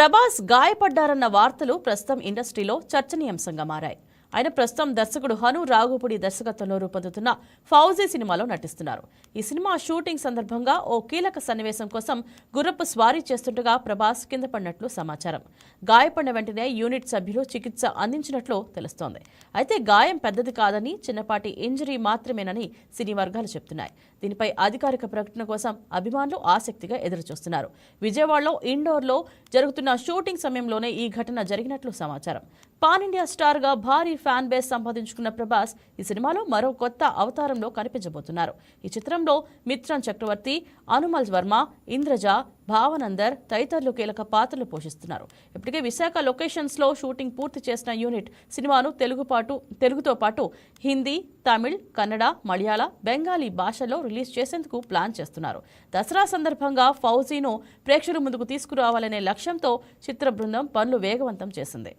ప్రభాస్ గాయపడ్డారన్న వార్తలు ప్రస్తుతం ఇండస్ట్రీలో చర్చనీయాంశంగా మారాయి. ఆయన ప్రస్తుతం దర్శకుడు హను రాఘుపుడి దర్శకత్వంలో రూపొందుతున్న ఫౌజీ సినిమాలో నటిస్తున్నారు. ఈ సినిమా షూటింగ్ సందర్భంగా ఓ కీలక సన్నివేశం కోసం గుర్రపు స్వారీ చేస్తుండగా ప్రభాస్ కింద పడినట్లు సమాచారం. గాయపడిన వెంటనే యూనిట్ సభ్యులు చికిత్స అందించినట్లు తెలుస్తోంది. అయితే గాయం పెద్దది కాదని చిన్నపాటి ఇంజరీ మాత్రమేనని సినీ వర్గాలు చెప్తున్నాయి. దీనిపై అధికారిక ప్రకటన కోసం అభిమానులు ఆసక్తిగా ఎదురుచూస్తున్నారు. విజయవాడలో ఇండోర్లో జరుగుతున్న షూటింగ్ సమయంలోనే ఈ ఘటన జరిగినట్లు సమాచారం. పాన్ ఇండియా స్టార్గా భారీ ఫ్యాన్ బేస్ సంపాదించుకున్న ప్రభాస్ ఈ సినిమాలో మరో కొత్త అవతారంలో కనిపించబోతున్నారు. ఈ చిత్రంలో మిత్రం చక్రవర్తి అనుమల్ వర్మ ఇంద్రజ భావనందర్ తదితరులు కీలక పాత్రలు పోషిస్తున్నారు. ఇప్పటికే విశాఖ లొకేషన్స్లో షూటింగ్ పూర్తి చేసిన యూనిట్ సినిమాను తెలుగు పాటు తెలుగుతో పాటు హిందీ తమిళ్ కన్నడ మలయాళ బెంగాలీ భాషల్లో రిలీజ్ చేసేందుకు ప్లాన్ చేస్తున్నారు. దసరా సందర్భంగా ఫౌజీను ప్రేక్షకుల ముందుకు తీసుకురావాలనే లక్ష్యంతో చిత్ర బృందం పనులు వేగవంతం చేసింది.